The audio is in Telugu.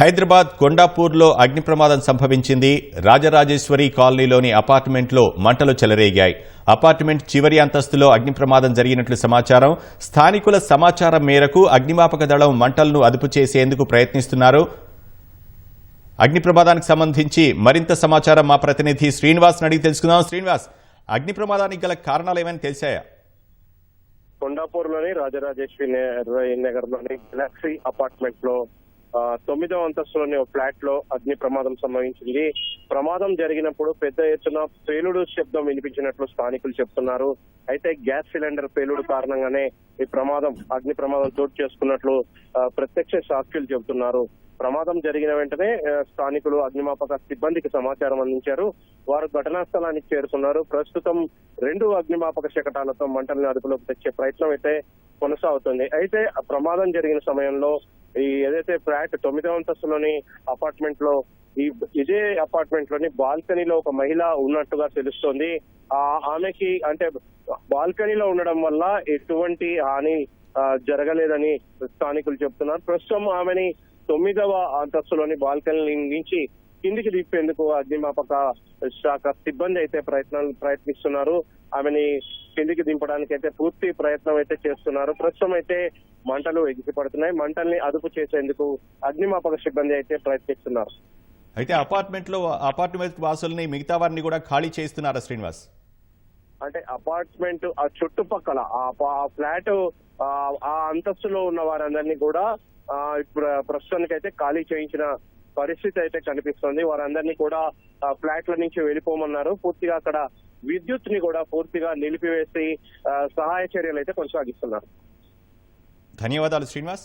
హైదరాబాద్ కొండాపూర్లో అగ్ని ప్రమాదం సంభవించింది. రాజరాజేశ్వరి కాలనీలోని అపార్ట్మెంట్లో మంటలు చెలరేగాయి. అపార్ట్మెంట్ చివరి అంతస్తులో అగ్ని ప్రమాదం జరిగినట్లు సమాచారం. స్థానికుల సమాచారం మేరకు అగ్నిమాపక దళం మంటలను అదుపు చేసేందుకు ప్రయత్నిస్తున్నారు. అగ్ని ప్రమాదానికి సంబంధించి మరింత సమాచారం మా ప్రతినిధి శ్రీనివాస్ అడిగి తెలుసుకుందాం. శ్రీనివాస్ అగ్ని ప్రమాదానికి గల కారణాలు ఏమైనా తెలిసాయా? కొండాపూర్లోని రాజరాజేశ్వరి నగర్లోని గెలాక్సీ అపార్ట్మెంట్లో తొమ్మిదవ తొమ్మిదో అంతస్తులోని ఒక ఫ్లాట్లో అగ్ని ప్రమాదం సంభవించింది. ప్రమాదం జరిగినప్పుడు పెద్ద ఎత్తున పేలుడు శబ్దం వినిపించినట్లు స్థానికులు చెప్తున్నారు. అయితే గ్యాస్ సిలిండర్ పేలుడు కారణంగానే ఈ ప్రమాదం అగ్ని ప్రమాదం చోటు చేసుకున్నట్లు ప్రత్యక్ష సాక్షులు చెబుతున్నారు. ప్రమాదం జరిగిన వెంటనే స్థానికులు అగ్నిమాపక సిబ్బందికి సమాచారం అందించారు. వారు ఘటనా స్థలానికి చేరుకున్నారు. ప్రస్తుతం రెండు అగ్నిమాపక శకటాలతో మంటల్ని అదుపులోకి తెచ్చే ప్రయత్నం అయితే కొనసాగుతుంది. అయితే ఆ ప్రమాదం జరిగిన సమయంలో ఈ ఏదైతే ఫ్లాట్ తొమ్మిదవ అంతస్తులోని అపార్ట్మెంట్లో ఈ ఇదే అపార్ట్మెంట్లోని బాల్కనీలో ఒక మహిళ ఉన్నట్టుగా తెలుస్తోంది. ఆ ఆమెకి అంటే బాల్కనీలో ఉండడం వల్ల ఎటువంటి హాని జరగలేదని స్థానికులు చెప్తున్నారు. ప్రస్తుతం ఆమెని తొమ్మిదవ అంతస్తులోని బాల్కనీ నుంచి కిందికి దింపేందుకు అగ్నిమాపక శాఖ సిబ్బంది అయితే ప్రయత్నాలు ప్రయత్నిస్తున్నారు. ఆమెని కిందికి దింపడానికి అయితే పూర్తి ప్రయత్నం అయితే చేస్తున్నారు. ప్రస్తుతం అయితే మంటలు ఎగిసిపడుతున్నాయి. మంటల్ని అదుపు చేసేందుకు అగ్నిమాపక సిబ్బంది అయితే ప్రయత్నిస్తున్నారు. అయితే అపార్ట్మెంట్లో అపార్ట్మెంట్ వాసుల్ని మిగతా వారిని కూడా ఖాళీ చేస్తున్నారా శ్రీనివాస్? అంటే అపార్ట్మెంట్ ఆ చుట్టుపక్కల ఆ ఫ్లాట్ ఆ అంతస్తులో ఉన్న వారందరినీ కూడా ఇప్పుడు ప్రస్తుతానికి అయితే ఖాళీ చేయించిన పరిస్థితి అయితే కనిపిస్తుంది. వారందరినీ కూడా ఫ్లాట్ల నుంచి వెళ్ళిపోమన్నారు. పూర్తిగా అక్కడ విద్యుత్ని కూడా పూర్తిగా నిలిపివేసి సహాయ చర్యలు అయితే కొనసాగిస్తున్నారు. ధన్యవాదాలు శ్రీనివాస్.